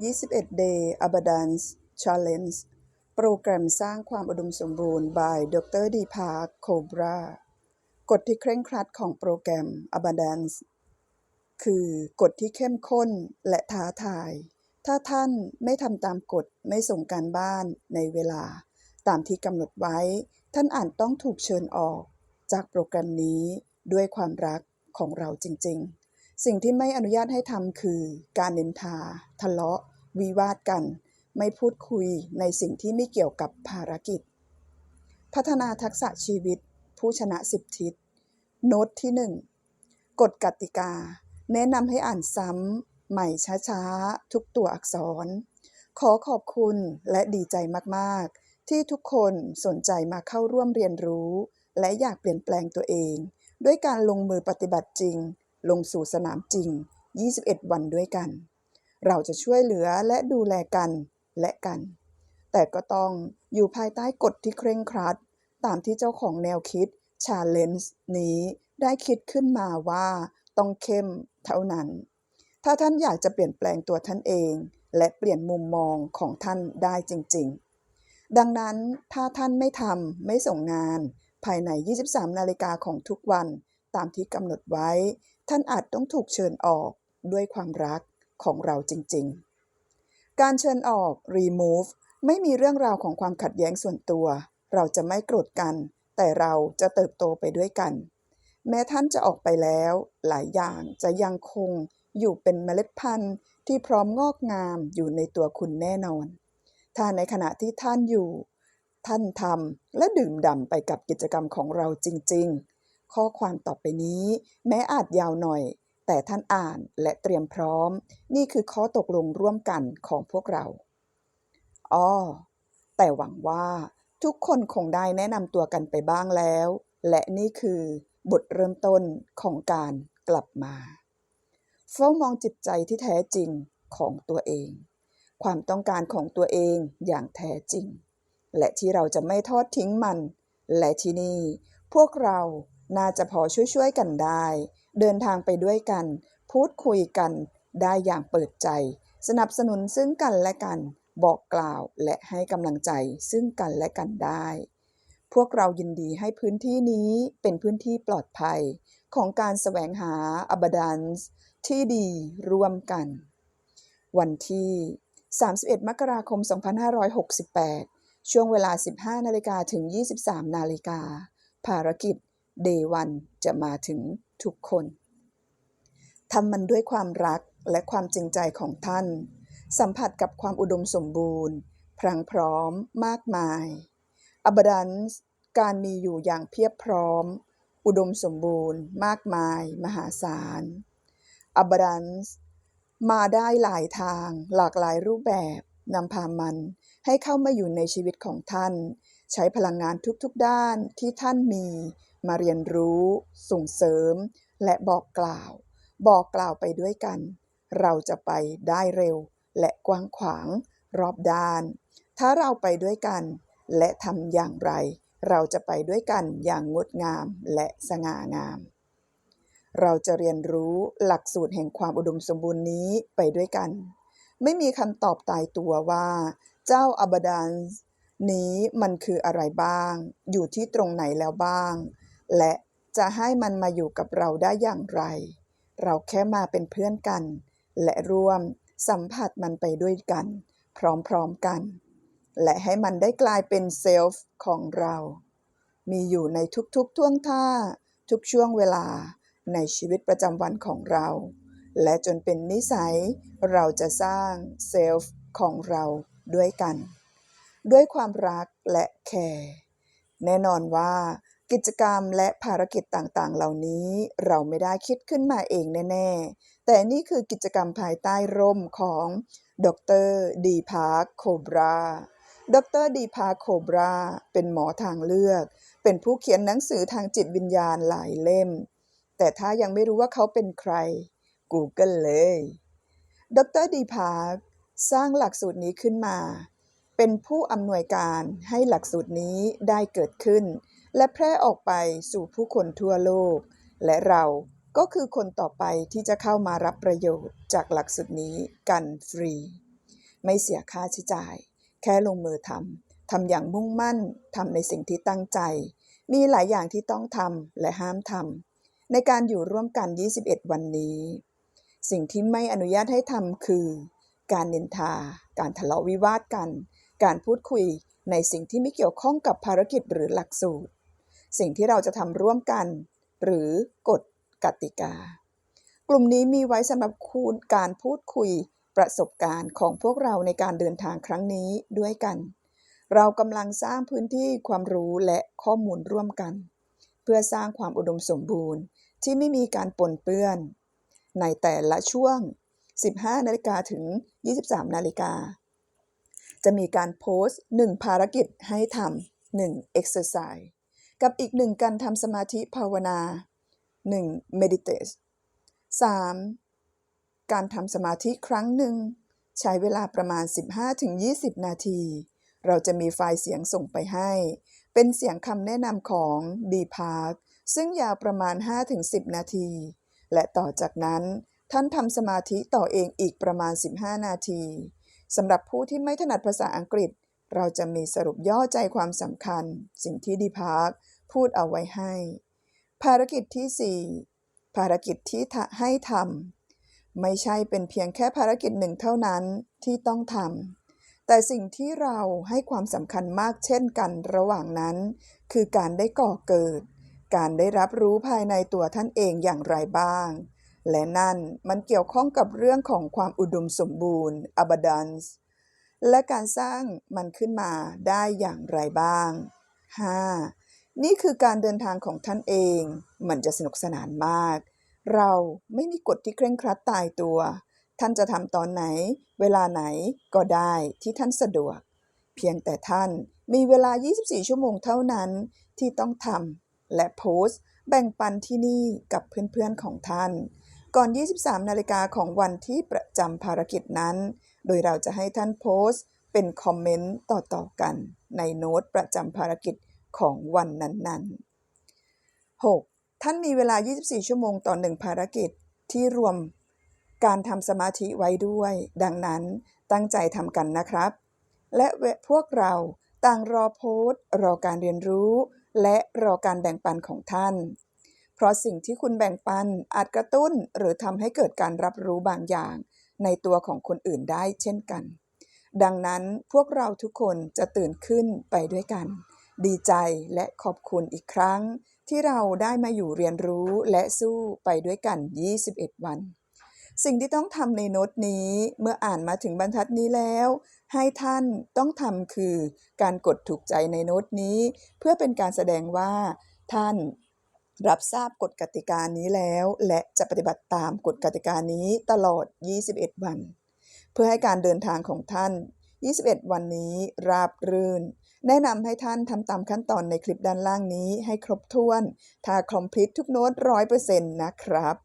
21 Day Abundance Challenge โปรแกรมสร้างความอุดมสมบูรณ์ by ดรดีพาโคบรากฎที่เคร่งครัดของโปรแกรม Abundance คือกฎที่เข้มข้นและท้าทาย ถ้าท่านไม่ทำตามกฎไม่ส่งการบ้านในเวลา ตามที่กำหนดไว้ ท่านอาจต้องถูกเชิญออก จากโปรแกรมนี้ด้วยความรักของเราจริง ๆ สิ่งที่ไม่อนุญาตให้ทำคือการเนินทา ทะเลาะ วิวาทกัน ไม่พูดคุยในสิ่งที่ไม่เกี่ยวกับภารกิจ พัฒนาทักษะชีวิต ผู้ชนะสิบทิศ โน้ตที่ 1 กฎกติกา แนะนำให้อ่านซ้ำใหม่ช้าๆ ทุกตัวอักษร ขอขอบคุณและดีใจมากๆ ที่ทุกคนสนใจมาเข้าร่วมเรียนรู้ และอยากเปลี่ยนแปลงตัวเอง ด้วยการลงมือปฏิบัติจริง ลงสู่สนามจริง 21 วันด้วยกัน เราจะช่วยเหลือและดูแลกันและกัน แต่ก็ต้องอยู่ภายใต้กฎที่เคร่งครัด ตามที่เจ้าของแนวคิด Challenge นี้ได้คิดขึ้นมาว่าต้องเข้มเท่านั้น ถ้าท่านอยากจะเปลี่ยนแปลงตัวท่านเอง และเปลี่ยนมุมมองของท่านได้จริง ๆ ดังนั้นถ้าท่านไม่ทำไม่ส่งงาน ภายใน 23 นาฬิกาของทุกวันตามที่กำหนดไว้ ท่านอาจต้องถูกเชิญออกด้วยความรัก ของเราจริง ๆ การเชิญออก remove ไม่มีเรื่องราวของความขัดแย้งส่วนตัว เราจะไม่โกรธกัน แต่เราจะเติบโตไปด้วยกัน แม้ท่านจะออกไปแล้ว หลายอย่างจะยังคงอยู่เป็นเมล็ดพันธุ์ที่พร้อมงอกงามอยู่ในตัวคุณแน่นอน ถ้าในขณะที่ท่านอยู่ ท่านทำและดื่มด่ำไปกับกิจกรรมของเราจริง ๆ ข้อความต่อไปนี้ แม้อาจยาวหน่อย แต่ท่านอ่านและเตรียมพร้อม นี่คือข้อตกลงร่วมกันของพวกเราอ้อแต่หวังว่าทุกคนคงได้แนะนำตัวกันไปบ้างแล้ว และนี่คือบทเริ่มต้นของการกลับมาเฝ้ามองจิตใจที่แท้จริงของตัวเอง ความต้องการของตัวเองอย่างแท้จริง และที่เราจะไม่ทอดทิ้งมัน และที่นี่ พวกเราน่าจะพอช่วยๆกันได้เดินทางไปด้วยกัน พูดคุยกันได้อย่างเปิดใจ สนับสนุนซึ่งกันและกัน บอกกล่าวและให้กำลังใจซึ่งกันและกันได้ พวกเรายินดีให้พื้นที่นี้เป็นพื้นที่ปลอดภัย ของการแสวงหา abundance ที่ดีร่วมกัน วันที่ 31 มกราคม 2568 ช่วงเวลา 15 นาฬิกาถึง 23 นาฬิกา ภารกิจ Day 1จะมาถึงทุกคนทำมันด้วยความรักและความจริงใจของท่าน สัมผัสกับความอุดมสมบูรณ์ พรังพร้อมมากมาย Abundance การมีอยู่อย่างเพียบพร้อม อุดมสมบูรณ์ มากมาย มหาศาล Abundance มาได้หลายทางหลากหลายรูปแบบนำพามันให้เข้ามาอยู่ในชีวิตของท่าน ใช้พลังงานทุกๆด้านที่ท่านมี มาเรียนรู้ส่งเสริม และบอกกล่าว บอกกล่าวไปด้วยกัน เราจะไปได้เร็ว และกว้างขวางรอบด้าน ถ้าเราไปด้วยกัน และทำอย่างไร เราจะไปด้วยกันอย่างงดงามและสง่างาม เราจะเรียนรู้หลักสูตรแห่งความอุดมสมบูรณ์นี้ไปด้วยกัน ไม่มีคำตอบตายตัวว่า เจ้าอับดันนี้มันคืออะไรบ้าง อยู่ที่ตรงไหนแล้วบ้าง และจะให้มันมาอยู่กับเราได้อย่างไร เราแค่มาเป็นเพื่อนกัน และร่วมสัมผัสมันไปด้วยกัน พร้อมๆกัน และให้มันได้กลายเป็นเซลฟ์ของเรา มีอยู่ในทุกๆท่วงท่า ทุกช่วงเวลาในชีวิตประจำวันของเรา และจนเป็นนิสัย เราจะสร้างเซลฟ์ของเราด้วยกัน ด้วยความรักและแคร์แน่นอนว่า กิจกรรมและภารกิจต่างๆ เหล่านี้เราไม่ได้คิดขึ้นมาเองแน่ ๆ แต่นี่คือกิจกรรมภายใต้ร่มของดรดีพาร์คโคบราดรดีพาร์คโคบรา เป็นหมอทางเลือก เป็นผู้เขียนหนังสือทางจิตวิญญาณหลายเล่ม แต่ถ้ายังไม่รู้ว่าเขาเป็นใคร Google เลย ดรดีพาร์คสร้างหลักสูตรนี้ขึ้นมา เป็นผู้อำนวยการให้หลักสูตรนี้ได้เกิดขึ้น และแพร่ออกไปสู่ผู้คนทั่วโลก และเราก็คือคนต่อไปที่จะเข้ามารับประโยชน์จากหลักสูตรนี้กันฟรี ไม่เสียค่าใช้จ่าย แค่ลงมือทำทำอย่างมุ่งมั่นทำในสิ่งที่ตั้งใจ มีหลายอย่างที่ต้องทำและห้ามทำในการอยู่ร่วมกัน 21 วันนี้ สิ่งที่ไม่อนุญาตให้ทำคือ การนินทา การทะเลาะวิวาทกัน การพูดคุยในสิ่งที่ไม่เกี่ยวข้องกับภารกิจหรือหลักสูตร สิ่งที่เราจะทำร่วมกัน หรือกฎกติกา กลุ่มนี้มีไว้สำหรับคุณการพูดคุยประสบการณ์ของพวกเราในการเดินทางครั้งนี้ด้วยกัน เรากำลังสร้างพื้นที่ความรู้และข้อมูลร่วมกัน เพื่อสร้างความอุดมสมบูรณ์ที่ไม่มีการปนเปื้อน ในแต่ละช่วง 15 นาฬิกาถึง 23 นาฬิกา จะมีการโพสต์ 1 ภารกิจให้ทำ1 exercise กับอีก 1 การทำสมาธิภาวนา 1 meditate 3. การทำสมาธิครั้งหนึ่ง ใช้เวลาประมาณ 15-20 นาที เราจะมีไฟล์เสียงส่งไปให้ เป็นเสียงคำแนะนำของ D Park ซึ่งยาวประมาณ 5-10 นาที และต่อจากนั้นท่านทำสมาธิต่อเองอีกประมาณ 15 นาที สำหรับผู้ที่ไม่ถนัดภาษาอังกฤษ เราจะมีสรุปย่อใจความสำคัญ สิ่งที่ D Park พูดเอาไว้ให้ ภารกิจที่ 4 ภารกิจที่ให้ทำไม่ใช่เป็นเพียงแค่ภารกิจหนึ่งเท่านั้นที่ต้องทำแต่สิ่งที่เราให้ความสำคัญมากเช่นกันระหว่างนั้น คือการได้ก่อเกิด การได้รับรู้ภายในตัวท่านเองอย่างไรบ้าง และนั่นมันเกี่ยวข้องกับเรื่องของความอุดมสมบูรณ์ abundance และการสร้างมันขึ้นมาได้อย่างไรบ้าง 5. นี่คือการเดินทางของท่านเอง มันจะสนุกสนานมาก เราไม่มีกฎที่เคร่งครัดตายตัว ท่านจะทำตอนไหน เวลาไหนก็ได้ที่ท่านสะดวก เพียงแต่ท่านมีเวลา 24 ชั่วโมงเท่านั้นที่ต้องทำและโพสต์แบ่งปันที่นี่กับเพื่อนๆของท่าน ก่อน 23 นาฬิกาของวันที่ประจำภารกิจนั้น โดยเราจะให้ท่านโพสต์ เป็นคอมเมนต์ต่อๆกัน ในโน้ตประจำภารกิจของวันนั้นๆ 6. ท่านมีเวลา 24 ชั่วโมงต่อหนึ่งภารกิจที่รวมการทำสมาธิไว้ด้วย ดังนั้นตั้งใจทำกันนะครับ และพวกเราต่างรอโพสต์ รอการเรียนรู้ และรอการแบ่งปันของท่าน เพราะสิ่งที่คุณแบ่งปันอาจกระตุ้นหรือทำให้เกิดการรับรู้บางอย่าง ในตัวของคนอื่นได้เช่นกัน ดังนั้นพวกเราทุกคนจะตื่นขึ้นไปด้วยกัน ดีใจและขอบคุณอีกครั้ง ที่เราได้มาอยู่เรียนรู้และสู้ไปด้วยกัน 21 วัน สิ่งที่ต้องทำในโน้ตนี้เมื่ออ่านมาถึงบรรทัดนี้แล้วให้ท่านต้องทำคือการกดถูกใจในโน้ตนี้ เพื่อเป็นการแสดงว่า ท่าน รับทราบกฎกติกานี้แล้ว และจะปฏิบัติตามกฎกติกานี้ตลอด 21 วัน เพื่อให้การเดินทางของท่าน 21 วันนี้ราบรื่น แนะนำให้ท่านทำตามขั้นตอนในคลิปด้านล่างนี้ให้ครบถ้วน ถ้าคอมพลีททุกโน้ต100%นะครับ